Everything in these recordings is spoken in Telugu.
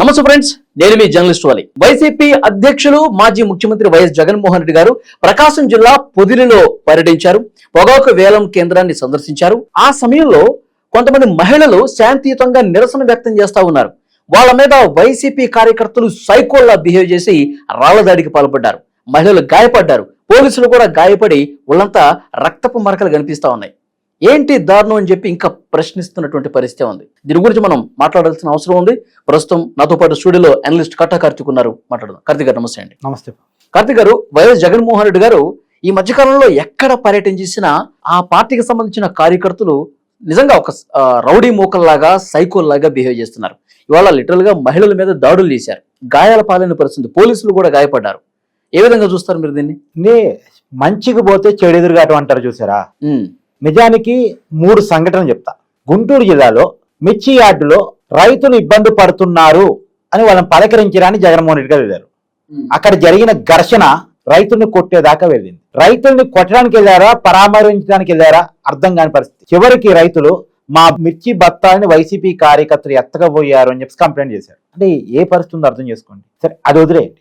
నమస్తే ఫ్రెండ్స్ నేను మీ జర్నలిస్ట్ వాలి. వైసీపీ అధ్యక్షులు మాజీ ముఖ్యమంత్రి వైఎస్ జగన్మోహన్ రెడ్డి గారు ప్రకాశం జిల్లా పొదిలిలో పర్యటించారు. పొగాకు వేలం కేంద్రాన్ని సందర్శించారు. ఆ సమయంలో కొంతమంది మహిళలు శాంతియుతంగా నిరసన వ్యక్తం చేస్తా ఉన్నారు. వాళ్ళ మీద వైసీపీ కార్యకర్తలు సైకోల్లా బిహేవ్ చేసి రాళ్ళ దాడికి పాల్పడ్డారు. మహిళలు గాయపడ్డారు. పోలీసులు కూడా గాయపడి వాళ్ళంతా రక్తపు మరకలు కనిపిస్తా ఉన్నాయి. ఏంటి దారుణం అని చెప్పి ఇంకా ప్రశ్నిస్తున్నటువంటి పరిస్థితి ఉంది. దీని గురించి మనం మాట్లాడాల్సిన అవసరం ఉంది. ప్రస్తుతం నాతో పాటు స్టూడియోలో అనలిస్ట్ కట్టా కార్తిక్ ఉన్నారు. మాట్లాడదాం. కార్తిక్ గారు నమస్తే అండి. నమస్తే. కార్తిక్ గారు వైఎస్ జగన్మోహన్ రెడ్డి గారు ఈ మధ్యకాలంలో ఎక్కడ పర్యటన చేసినా ఆ పార్టీకి సంబంధించిన కార్యకర్తలు నిజంగా ఒక రౌడీ మూకల్లాగా సైకోల్లాగా బిహేవ్ చేస్తున్నారు. ఇవాళ లిటరల్గా మహిళల మీద దాడులు చేశారు. గాయాల పాలైన పరిస్థితి. పోలీసులు కూడా గాయపడ్డారు. ఏ విధంగా చూస్తారు మీరు దీన్ని? మంచికి పోతే చెడు ఎదురుగాటం అంటారు చూసారా? నిజానికి మూడు సంఘటనలు చెప్తా. గుంటూరు జిల్లాలో మిర్చి యార్డులో రైతులు ఇబ్బంది పడుతున్నారు అని వాళ్ళని పలకరించడానికి జగన్మోహన్ రెడ్డి గారు వెళ్ళారు. అక్కడ జరిగిన ఘర్షణ రైతుల్ని కొట్టేదాకా వెళ్ళింది. రైతుల్ని కొట్టడానికి వెళ్ళారా? పరామర్శించడానికి వెళ్ళారా? అర్థం కాని పరిస్థితి. చివరికి రైతులు మా మిర్చి బత్తాలని వైసీపీ కార్యకర్తలు ఎత్తకపోయారు అని చెప్పి కంప్లైంట్ చేశారు. అంటే ఏ పరిస్థితి ఉందో అర్థం చేసుకోండి. సరే అది వదిలేయండి.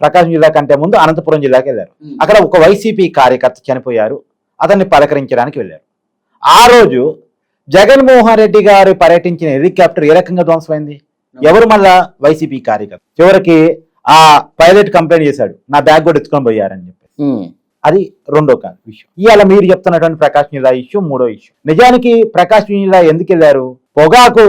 ప్రకాశం జిల్లా కంటే ముందు అనంతపురం జిల్లాకి వెళ్ళారు. అక్కడ ఒక వైసీపీ కార్యకర్త చనిపోయారు. అతన్ని పలకరించడానికి వెళ్ళారు. ఆ రోజు జగన్మోహన్ రెడ్డి గారు పర్యటించిన హెలికాప్టర్ ఏ రకంగా ధ్వంసమైంది? ఎవరు మళ్ళా వైసీపీ కార్యకర్త? చివరికి ఆ పైలట్ కంప్లైంట్ చేశాడు. నా బ్యాగ్ కూడా ఎత్తుకొని పోయారని చెప్పి అది రెండో కాదు విషయం. ఇవాళ మీరు చెప్తున్నటువంటి ప్రకాశం జిల్లా ఇష్యూ మూడో ఇష్యూ. నిజానికి ప్రకాశం జిల్లా ఎందుకు వెళ్ళారు? పొగాకు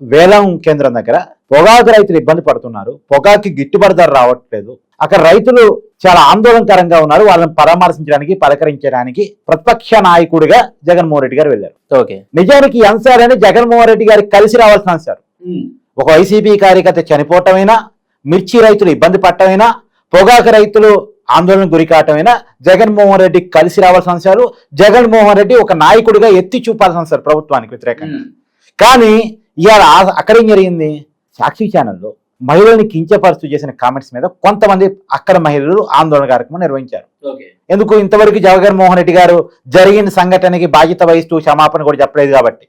వేలం కేంద్రం దగ్గర పొగాకు రైతులు ఇబ్బంది పడుతున్నారు. పొగాకు గిట్టుబాటు ధర రావట్లేదు. అక్కడ రైతులు చాలా ఆందోళనకరంగా ఉన్నారు. వాళ్ళని పరామర్శించడానికి పలకరించడానికి ప్రతిపక్ష నాయకుడిగా జగన్మోహన్ రెడ్డి గారు వెళ్ళారు. ఓకే. నిజానికి ఈ అంశాలని జగన్మోహన్ రెడ్డి గారికి కలిసి రావాల్సిన అంశాలు. ఉమ్, ఒక వైసీపీ కార్యకర్త చనిపోవటమైనా మిర్చి రైతులు ఇబ్బంది పడటమైనా పొగాకు రైతులు ఆందోళన గురి కావటమైనా జగన్మోహన్ రెడ్డి కలిసి రావాల్సిన అంశాలు జగన్మోహన్ రెడ్డి ఒక నాయకుడిగా ఎత్తి చూపాల్సిన అంశాలు ప్రభుత్వానికి వ్యతిరేకంగా. కానీ ఇవాళ అక్కడ ఏం జరిగింది? సాక్షి ఛానల్లో మహిళల్ని కించపరుస్తూ చేసిన కామెంట్స్ మీద కొంతమంది అక్కడ మహిళలు ఆందోళన కార్యక్రమం నిర్వహించారు. ఎందుకు ఇంతవరకు జగన్మోహన్ రెడ్డి గారు జరిగిన సంఘటనకి బాధ్యత వహిస్తూ క్షమాపణ కూడా చెప్పలేదు కాబట్టి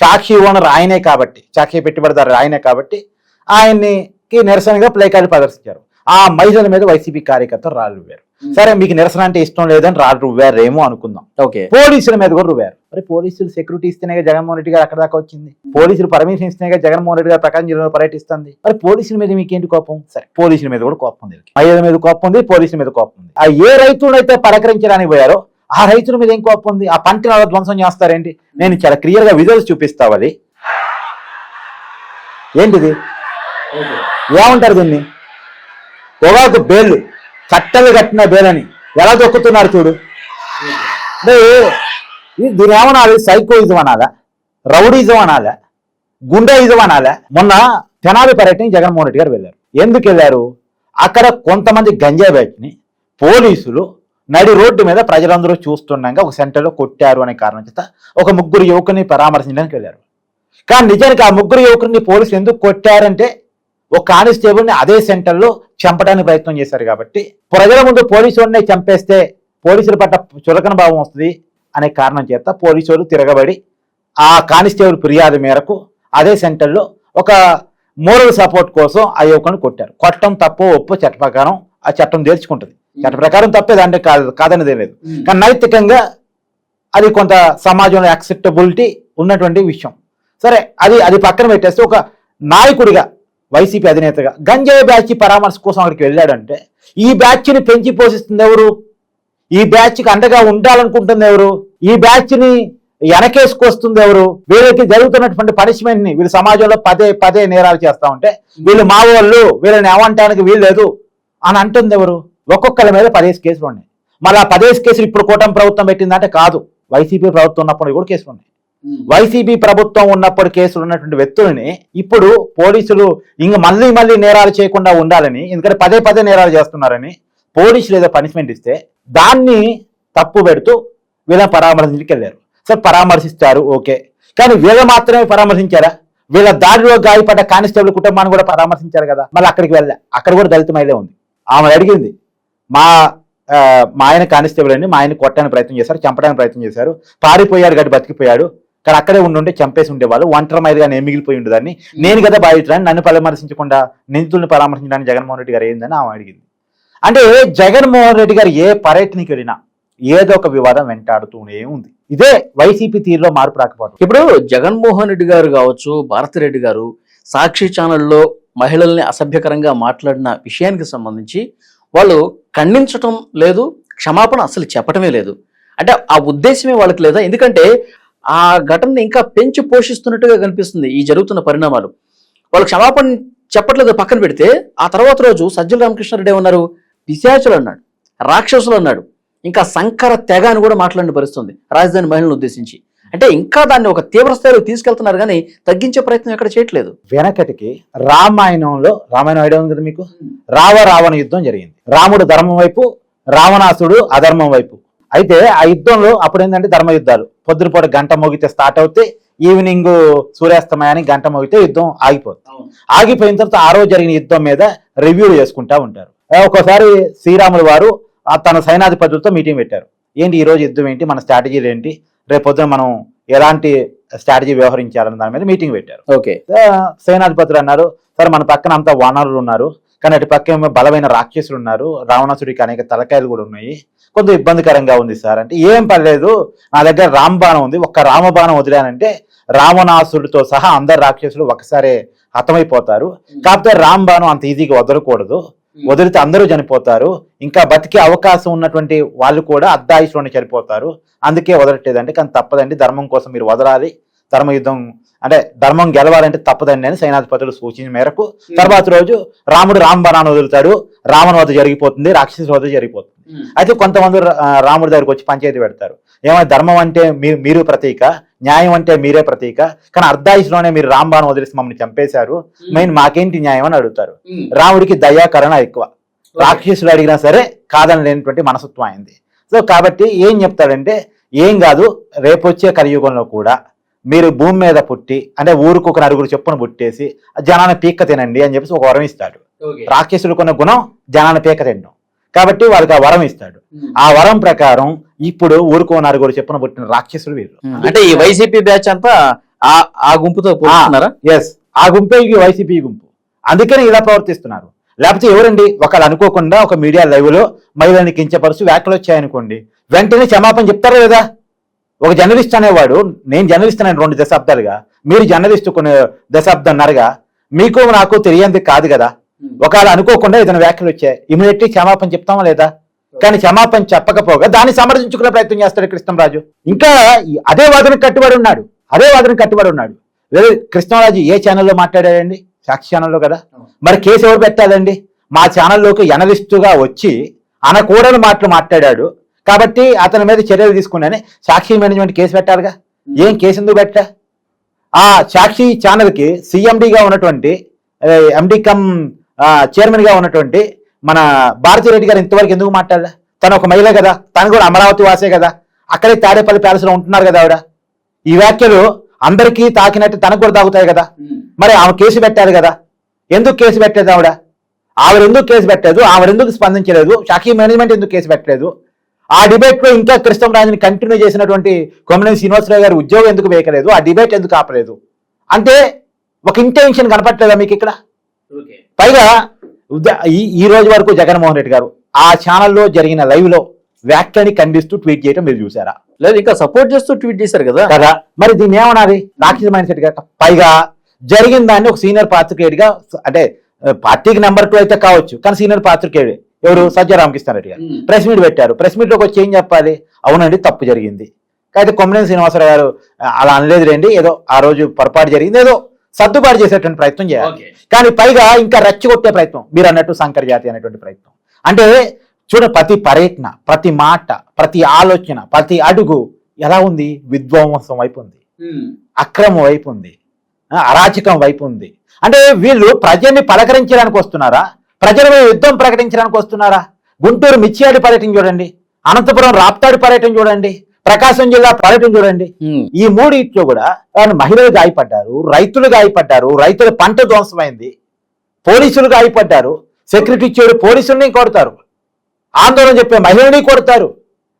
సాక్షి ఓనర్ ఆయనే కాబట్టి సాక్షి పెట్టుబడిదారు ఆయనే కాబట్టి ఆయన్ని కి నిరసనగా ప్లే కార్డు ప్రదర్శించారు. ఆ మహిళల మీద వైసీపీ కార్యకర్తలు రాళ్ళు రువ్వారు. సరే మీకు నిరసన అంటే ఇష్టం లేదని రాళ్ళు రువ్వారేమో అనుకుందాం. ఓకే. పోలీసుల మీద కూడా రువ్వారు. మరి పోలీసులు సెక్యూరిటీ ఇస్తేనే జగన్మోహన్ రెడ్డి గారు అక్కడ దాకా వచ్చింది. పోలీసులు పర్మిషన్ ఇస్తేనే జగన్మోహన్ రెడ్డి గారు ప్రకాశం జిల్లాలో పర్యటిస్తుంది. మరి పోలీసుల మీద మీకేంటి కోపం? సరే పోలీసుల మీద కూడా కోపం ఉంది మహిళల మీద కోపం ఉంది పోలీసుల మీద కోపం ఉంది. ఆ ఏ రైతులైతే పలకరించడానికి పోయారో ఆ రైతుల మీద ఏం కోపం ఉంది? ఆ పంటని అలా ధ్వంసం చేస్తారేంటి? నేను చాలా క్లియర్గా విజువల్స్ చూపిస్తావాలి ఏంటిది? ఓకే ఏమంటారు దీన్ని? పొగాకు బేళ్ళు కట్టలు కట్టిన బేలని ఎలా దొక్కుతున్నారు చూడు? అంటే ఇది దీని ఏమనాలి సైకోయిజం అనాలా రౌడీజం అనాలా గుండెయిజం అనాలా? మొన్న తెనాలి పర్యటన జగన్మోహన్ రెడ్డి గారు వెళ్ళారు. ఎందుకు వెళ్ళారు? అక్కడ కొంతమంది గంజా బ్యాచ్ని పోలీసులు నడి రోడ్డు మీద ప్రజలందరూ చూస్తుండగా ఒక సెంటర్లో కొట్టారు అనే కారణం చేత ఒక ముగ్గురు యువకుని పరామర్శించడానికి వెళ్ళారు. కానీ నిజానికి ఆ ముగ్గురు యువకుని పోలీసులు ఎందుకు కొట్టారంటే ఒక కానిస్టేబుల్ని అదే సెంటర్లో చంపడానికి ప్రయత్నం చేశారు కాబట్టి ప్రజల ముందు పోలీసులనే చంపేస్తే పోలీసుల పట్ల చులకన భావం వస్తుంది అనే కారణం చేత పోలీసులు తిరగబడి ఆ కానిస్టేబుల్ ఫిర్యాదు మేరకు అదే సెంటర్లో ఒక మోరల్ సపోర్ట్ కోసం ఆ యువకుని కొట్టారు. కొట్టడం తప్పు ఒప్పు చట్ట ప్రకారం ఆ చట్టం తేల్చుకుంటుంది. చట్ట ప్రకారం తప్పే దాంట్లో కాదు కాదనేదే లేదు. కానీ నైతికంగా అది కొంత సమాజంలో యాక్సెప్టబిలిటీ ఉన్నటువంటి విషయం. సరే అది అది పక్కన పెట్టేస్తే ఒక నాయకుడిగా వైసీపీ అధినేతగా గంజాయి బ్యాచ్ పరామర్శ కోసం అక్కడికి వెళ్ళాడంటే ఈ బ్యాచ్ని పెంచి పోషిస్తుంది ఎవరు? ఈ బ్యాచ్కి అండగా ఉండాలనుకుంటుంది ఎవరు? ఈ బ్యాచ్ని వెనకేసుకొస్తుంది ఎవరు? వీళ్ళకి జరుగుతున్నటువంటి పనిష్మెంట్ని వీళ్ళు సమాజంలో పదే పదే నేరాలు చేస్తా ఉంటే వీళ్ళు మా వాళ్ళు వీళ్ళని ఏమంటానికి వీల్లేదు అని అంటుంది ఎవరు? ఒక్కొక్కరి మీద పదేసి కేసులు ఉన్నాయి. మళ్ళీ ఆ పదేసి కేసులు ఇప్పుడు కూటమి ప్రభుత్వం పెట్టిందంటే కాదు. వైసీపీ ప్రభుత్వం ఉన్నప్పుడు కూడా కేసులు ఉన్నాయి. Hmm. వైసీపీ ప్రభుత్వం ఉన్నప్పుడు కేసులు ఉన్నటువంటి వ్యక్తులని ఇప్పుడు పోలీసులు ఇంక మళ్ళీ మళ్ళీ నేరాలు చేయకుండా ఉండాలని ఎందుకంటే పదే పదే నేరాలు చేస్తున్నారని పోలీసులు ఏదో పనిష్మెంట్ ఇస్తే దాన్ని తప్పు పెడుతూ వీళ్ళని పరామర్శించడానికి వెళ్ళారు. సరే పరామర్శిస్తారు ఓకే. కానీ వీళ్ళ మాత్రమే పరామర్శించారా? వీళ్ళ దాడిలో గాయపడ్డ కానిస్టేబుల్ కుటుంబాన్ని కూడా పరామర్శించారు కదా? మళ్ళీ అక్కడికి వెళ్ళా అక్కడ కూడా దళిత మహిళ ఉంది. ఆమె అడిగింది మా మా ఆయన కానిస్టేబుల్ అండి మా ఆయన కొట్టడానికి ప్రయత్నం చేశారు చంపడానికి ప్రయత్నం చేశారు పారిపోయాడు గట్టి బతికిపోయాడు కానీ అక్కడే ఉండుంటే చంపేసి ఉండేవాళ్ళు. ఒంటరి మైదుగా నేను మిగిలిపోయి ఉండేదాన్ని. నేను కదా బాధితులని నన్ను పరామర్శించకుండా నిందితుల్ని పరామర్శించడానికి జగన్మోహన్ రెడ్డి గారు ఏందని ఆమె అడిగింది. అంటే జగన్మోహన్ రెడ్డి గారు ఏ పర్యటనకి వెళ్ళినా ఏదో ఒక వివాదం వెంటాడుతూనే ఉంది. ఇదే వైసీపీ తీరులో మార్పు రాకపోవడం ఇప్పుడు జగన్మోహన్ రెడ్డి గారు కావచ్చు భారతిరెడ్డి గారు సాక్షి ఛానల్లో మహిళల్ని అసభ్యకరంగా మాట్లాడిన విషయానికి సంబంధించి వాళ్ళు ఖండించటం లేదు క్షమాపణ అసలు చెప్పటమే లేదు. అంటే ఆ ఉద్దేశమే వాళ్ళకి లేదా? ఎందుకంటే ఆ ఘటనని ఇంకా పెంచి పోషిస్తున్నట్టుగా కనిపిస్తుంది ఈ జరుగుతున్న పరిణామాలు. వాళ్ళు క్షమాపణ చెప్పట్లేదు పక్కన పెడితే ఆ తర్వాత రోజు సజ్జల రామకృష్ణారెడ్డి ఏమన్నారు? పిశాచులు అన్నాడు రాక్షసులు అన్నాడు. ఇంకా సంకర తెగ అని కూడా మాట్లాడిన పరిస్థితుంది రాజధాని మహిళలను ఉద్దేశించి. అంటే ఇంకా దాన్ని ఒక తీవ్ర స్థాయిలో తీసుకెళ్తున్నారు కానీ తగ్గించే ప్రయత్నం ఎక్కడ చేయట్లేదు. వెనకటికి రామాయణంలో రామాయణం ఐడియా ఉంది కదా మీకు? రావ రావణ యుద్ధం జరిగింది. రాముడు ధర్మం వైపు రావణాసుడు అధర్మం వైపు. అయితే ఆ యుద్ధంలో అప్పుడు ఏంటంటే ధర్మ యుద్ధాలు పొద్దునపూట గంట మోగితే స్టార్ట్ అవుతే ఈవినింగ్ సూర్యాస్తమయానికి గంట మోగితే యుద్ధం ఆగిపోతుంది ఆగిపోయిన తర్వాత ఆ రోజు జరిగిన యుద్ధం మీద రివ్యూలు చేసుకుంటా ఉంటారు. ఒక్కోసారి శ్రీరాములు వారు తన సైనాధిపతులతో మీటింగ్ పెట్టారు. ఏంటి ఈ రోజు యుద్ధం ఏంటి? మన స్ట్రాటజీలు ఏంటి? రేపు పొద్దున మనం ఎలాంటి స్ట్రాటజీ వ్యవహరించాలన్న దాని మీద మీటింగ్ పెట్టారు. ఓకే. సేనాధిపతులు అన్నారు సరే మన పక్కన అంతా వానరులు ఉన్నారు. కానీ అటు పక్క ఏమో బలమైన రాక్షసులు ఉన్నారు. రావణాసుడికి అనేక తలకాయలు కూడా ఉన్నాయి. కొంచెం ఇబ్బందికరంగా ఉంది సార్. అంటే ఏం పర్లేదు నా దగ్గర రామబాణం ఉంది. ఒక్క రామబాణం వదిలానంటే రావణాసుడితో సహా అందరు రాక్షసులు ఒకసారి హతమైపోతారు. కాకపోతే రామబాణం అంత ఈజీగా వదలకూడదు. వదిలితే అందరూ చనిపోతారు. ఇంకా బతికే అవకాశం ఉన్నటువంటి వాళ్ళు కూడా అర్ధాయుషులోనే చనిపోతారు. అందుకే వదలట్లేదండి కానీ తప్పదండి. ధర్మం కోసం మీరు వదలాలి. ధర్మ యుద్ధం అంటే ధర్మం గెలవాలంటే తప్పదండి అని సైనాధిపతులు సూచించిన మేరకు తర్వాత రోజు రాముడు రామబాణాన్ని వదులుతాడు. రావణ వధ జరిగిపోతుంది రాక్షస వధ జరిగిపోతుంది. అయితే కొంతమంది రాముడి దగ్గరికి వచ్చి పంచాయతీ పెడతారు. ఏమైనా ధర్మం అంటే మీరు మీరు ప్రతీక న్యాయం అంటే మీరే ప్రతీక కానీ అర్ధాయుషులోనే మీరు రాంబాణం వదిలేసి మమ్మల్ని చంపేశారు. మెయిన్ మాకేంటి న్యాయం అని అడుగుతారు. రాముడికి దయాకరణ ఎక్కువ. రాక్షసులు అడిగినా సరే కాదని లేనటువంటి మనసత్వం అయింది. సో కాబట్టి ఏం చెప్తాడంటే ఏం కాదు రేపు వచ్చే కలియుగంలో కూడా మీరు భూమి మీద పుట్టి అంటే ఊరుకు ఒక నలుగురు చెప్పున పుట్టేసి జనాన్ని పీక్క తినండి అని చెప్పేసి ఒక వరం ఇస్తాడు. రాక్షసులకు ఉన్న గుణం జనాన్ని పీక తినడం. కాబట్టి వాళ్ళకి ఆ వరం ఇస్తాడు. ఆ వరం ప్రకారం ఇప్పుడు ఊరుకో నలుగురు చెప్పున పుట్టిన రాక్షసులు వీళ్ళు. అంటే ఈ వైసీపీ బ్యాచ్ అంతా ఆ ఆ గుంపుతో ఎస్ ఆ గుంపే ఈ వైసీపీ గుంపు. అందుకని ఇలా ప్రవర్తిస్తున్నారు. లేకపోతే ఎవరండి? ఒకళ్ళు అనుకోకుండా ఒక మీడియా లైవ్లో మహిళని కించపరుచు వ్యాఖ్యలు వచ్చాయనుకోండి. వెంటనే క్షమాపణ చెప్తారు కదా ఒక జర్నలిస్ట్ అనేవాడు నేను జర్నలిస్ట్ అని రెండు దశాబ్దాలుగా మీరు జర్నలిస్ట్ కొన్ని దశాబ్దంన్నరగా మీకు నాకు తెలియంది కాదు కదా. ఒకవేళ అనుకోకుండా ఏదైనా వ్యాఖ్యలు వచ్చాయి ఇమీడియట్లీ క్షమాపణ చెప్తామా లేదా? కానీ క్షమాపణ చెప్పకపోగా దాన్ని సమర్థించుకునే ప్రయత్నం చేస్తాడు కృష్ణంరాజు. ఇంకా అదే వాదనకు కట్టుబడి ఉన్నాడు అదే వాదనకు కట్టుబడి ఉన్నాడు. కృష్ణరాజు ఏ ఛానల్లో మాట్లాడాడండి? సాక్షి ఛానల్లో కదా. మరి కేసు ఎవరు పెట్టాలండి? మా ఛానల్లోకి ఎనలిస్టుగా వచ్చి అనకూడని మాటలు మాట్లాడాడు. కాబట్టి అతని మీద చర్యలు తీసుకున్నానే సాక్షి మేనేజ్మెంట్ కేసు పెట్టాలిగా? ఏం కేసు ఎందుకు పెట్టా? ఆ సాక్షి ఛానల్కి సిఎండిగా ఉన్నటువంటి ఎండి కమ్ చైర్మన్గా ఉన్నటువంటి మన భారతీ రెడ్డి గారు ఇంతవరకు ఎందుకు మాట్లాడలే? తను ఒక మహిళ కదా తను కూడా అమరావతి వాసే కదా అక్కడే తాడేపల్లి ప్యాలెస్లో ఉంటున్నారు కదా ఆవిడ. ఈ వ్యాఖ్యలు అందరికీ తాకినట్టు తనకు కూడా తాగుతాయి కదా. మరి ఆమె కేసు పెట్టారు కదా. ఎందుకు కేసు పెట్టలేదు ఆవిడ? ఆవిడ ఎందుకు కేసు పెట్టలేదు? ఆవిడ ఎందుకు స్పందించలేదు? షాకీ మేనేజ్మెంట్ ఎందుకు కేసు పెట్టలేదు? ఆ డిబేట్లో ఇంకా కృష్ణరాజుని కంటిన్యూ చేసినటువంటి కొమ్మనేని శ్రీనివాసరావు గారి ఉద్యోగం ఎందుకు వేయకలేదు? ఆ డిబేట్ ఎందుకు ఆపలేదు? అంటే ఒక ఇంటెన్షన్ కనపట్లేదా మీకు ఇక్కడ? పైగా ఈ రోజు వరకు జగన్మోహన్ రెడ్డి గారు ఆ ఛానల్లో జరిగిన లైవ్లో వ్యాఖ్యని ఖండిస్తూ ట్వీట్ చేయడం మీరు చూసారా లేదు ఇంకా సపోర్ట్ చేస్తూ ట్వీట్ చేశారు కదా. కదా. మరి దీన్ని ఏమనాలి? రాక్షస మైండ్ సెట్గా పైగా జరిగిన దాన్ని ఒక సీనియర్ పాత్రికేయుడిగా అంటే పార్టీకి నెంబర్ టూ అయితే కావచ్చు కానీ సీనియర్ పాత్రికేయుడు. ఎవరు? సజ్జ రామకృష్ణారెడ్డి గారు. మ్మ్. ప్రెస్ మీట్ పెట్టారు. ప్రెస్ మీట్లోకి వచ్చి ఏం చెప్పాలి? అవునండి తప్పు జరిగింది. అయితే కొమ్మనేని శ్రీనివాసరావు గారు అలా అనలేదు రండి ఏదో ఆ రోజు పొరపాటు జరిగింది ఏదో సర్దుబాటు చేసేటువంటి ప్రయత్నం చేయాలి. కానీ పైగా ఇంకా రెచ్చగొట్టే ప్రయత్నం మీరు అన్నట్టు శంకర్ జాతి అనేటువంటి ప్రయత్నం. అంటే చూడ ప్రతి పర్యటన ప్రతి మాట ప్రతి ఆలోచన ప్రతి అడుగు ఎలా ఉంది? విధ్వంసం వైపు ఉంది. అక్రమం వైపు ఉంది. అరాచకం వైపు ఉంది. అంటే వీళ్ళు ప్రజల్ని పలకరించడానికి వస్తున్నారా? ప్రజల మీద యుద్ధం ప్రకటించడానికి వస్తున్నారా? గుంటూరు మిచ్చియాడి పర్యటన చూడండి అనంతపురం రాప్తాడి పర్యటన చూడండి ప్రకాశం జిల్లా పర్యటన చూడండి. ఈ మూడిట్లో కూడా మహిళలు గాయపడ్డారు రైతులు గాయపడ్డారు రైతుల పంట ధ్వంసమైంది పోలీసులు గాయపడ్డారు సెక్యూరిటీ ఇచ్చాడు పోలీసుల్ని కొడతారు ఆందోళన చెప్పే మహిళని కొడతారు.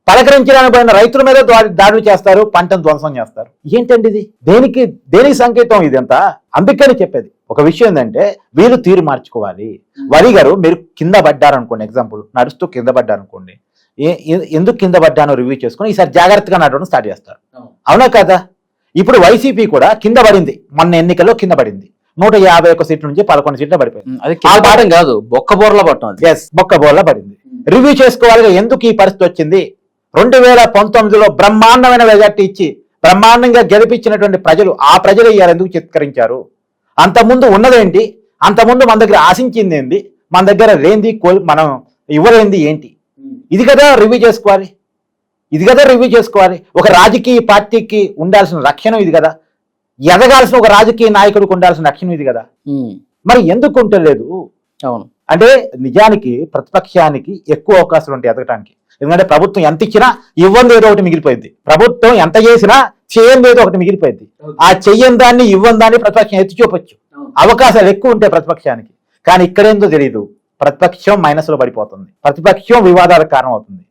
పలకరించడానికి పోయిన రైతుల మీద దాడి దాడులు చేస్తారు పంటను ధ్వంసం చేస్తారు. ఏంటండి ఇది? దేనికి దేనికి సంకేతం ఇదంతా? అందుకని చెప్పేది. ఒక విషయం ఏంటంటే వీళ్ళు తీరు మార్చుకోవాలి. వరి గారు మీరు కింద పడ్డారనుకోండి ఎగ్జాంపుల్ నడుస్తూ కింద పడ్డారనుకోండి ఎందుకు కింద పడ్డానో రివ్యూ చేసుకుని ఈసారి జాగ్రత్తగా నడవడం స్టార్ట్ చేస్తారు. అవునా. కదా? ఇప్పుడు వైసీపీ కూడా కింద పడింది. మొన్న ఎన్నికల్లో కింద పడింది. నూట యాభై ఒక్క సీట్ల నుంచి పదకొండు సీట్లు పడిపోయింది అది కింద బొక్క బోర్ల పట్టడం ఎస్ బొక్క బోర్ల పడింది. రివ్యూ చేసుకోవాలిగా ఎందుకు ఈ పరిస్థితి వచ్చింది? రెండు వేల పంతొమ్మిదిలో బ్రహ్మాండమైన మెజార్టీ ఇచ్చి బ్రహ్మాండంగా గెలిపించినటువంటి ప్రజలు ఆ ప్రజలు ఇవాళ ఎందుకు చిత్కరించారు? అంతకుముందు ఉన్నదేంటి? అంతకుముందు మన దగ్గర ఆశించింది ఏంది? మన దగ్గర లేనిది కోల్ మనం ఇవ్వలేంది ఏంటి? ఇది కదా రివ్యూ చేసుకోవాలి. ఇది కదా రివ్యూ చేసుకోవాలి. ఒక రాజకీయ పార్టీకి ఉండాల్సిన రక్షణ ఇది కదా. ఎదగాల్సిన ఒక రాజకీయ నాయకుడికి ఉండాల్సిన రక్షణ ఇది కదా. మరి ఎందుకు ఉంటలేదు? అవును. అంటే నిజానికి ప్రతిపక్షానికి ఎక్కువ అవకాశాలు ఉంటాయి ఎదగటానికి. ఎందుకంటే ప్రభుత్వం ఎంత ఇచ్చినా ఇవ్వంది ఏదో ఒకటి మిగిలిపోయింది. ప్రభుత్వం ఎంత చేసినా చేయంది ఏదో ఒకటి మిగిలిపోయింది. ఆ చెయ్యని దాన్ని ఇవ్వని దాన్ని ప్రతిపక్షం ఎత్తి చూపొచ్చు. అవకాశాలు ఎక్కువ ఉంటాయి ప్రతిపక్షానికి. కానీ ఇక్కడేందో తెలియదు ప్రతిపక్షం మైనస్లో పడిపోతుంది. ప్రతిపక్షం వివాదాలకు కారణం అవుతుంది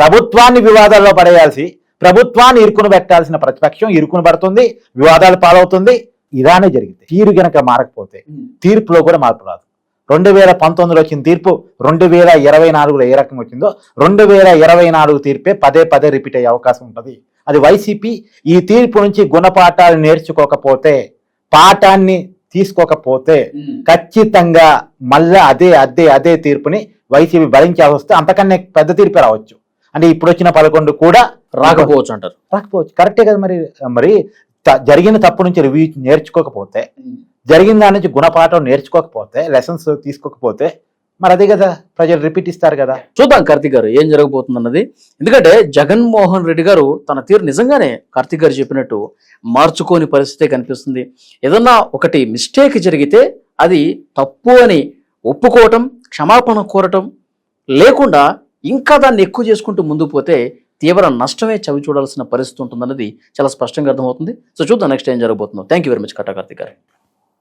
ప్రభుత్వాన్ని వివాదాల్లో పడేయాల్సి ప్రభుత్వాన్ని ఇరుకును పెట్టాల్సిన ప్రతిపక్షం ఇరుకును పడుతుంది వివాదాలు పాలవుతుంది. ఇలానే జరిగింది తీరు గనక మారకపోతే తీర్పులో కూడా మార్పు రాదు. రెండు వేల పంతొమ్మిదిలో వచ్చిన తీర్పు రెండు వేల ఇరవై నాలుగులో ఏ రకంగా వచ్చిందో రెండు వేల ఇరవై నాలుగు తీర్పే పదే పదే రిపీట్ అయ్యే అవకాశం ఉంటుంది. అది వైసీపీ ఈ తీర్పు నుంచి గుణపాఠాలు నేర్చుకోకపోతే పాఠాన్ని తీసుకోకపోతే ఖచ్చితంగా మళ్ళా అదే అదే అదే తీర్పుని వైసీపీ భరించాల్సి వస్తే అంతకన్నా పెద్ద తీర్పే రావచ్చు. అంటే ఇప్పుడు వచ్చిన పదకొండు కూడా రాకపోవచ్చు అంటారు. రాకపోవచ్చు. కరెక్టే కదా మరి మరి జరిగిన తప్పు నుంచి రివ్యూ నేర్చుకోకపోతే జరిగిన దాని నుంచి గుణపాఠం నేర్చుకోకపోతే లెసన్స్ తీసుకోకపోతే మరి అదే కదా ప్రజలు రిపీట్ ఇస్తారు కదా. చూద్దాం కార్తీక్ గారు ఏం జరగబోతుంది అన్నది ఎందుకంటే జగన్మోహన్ రెడ్డి గారు తన తీరు నిజంగానే కార్తీక్ గారు చెప్పినట్టు మార్చుకోని పరిస్థితే కనిపిస్తుంది. ఏదన్నా ఒకటి మిస్టేక్ జరిగితే అది తప్పు అని ఒప్పుకోవటం క్షమాపణ కోరటం లేకుండా ఇంకా దాన్ని ఎక్కువ చేసుకుంటూ ముందుకు పోతే తీవ్ర నష్టమే చవి చూడాల్సిన పరిస్థితి ఉంటుందన్నది చాలా స్పష్టంగా అర్థమవుతుంది. సో చూద్దాం నెక్స్ట్ ఏం జరగబోతుందో. Thank you very much Katta గారు.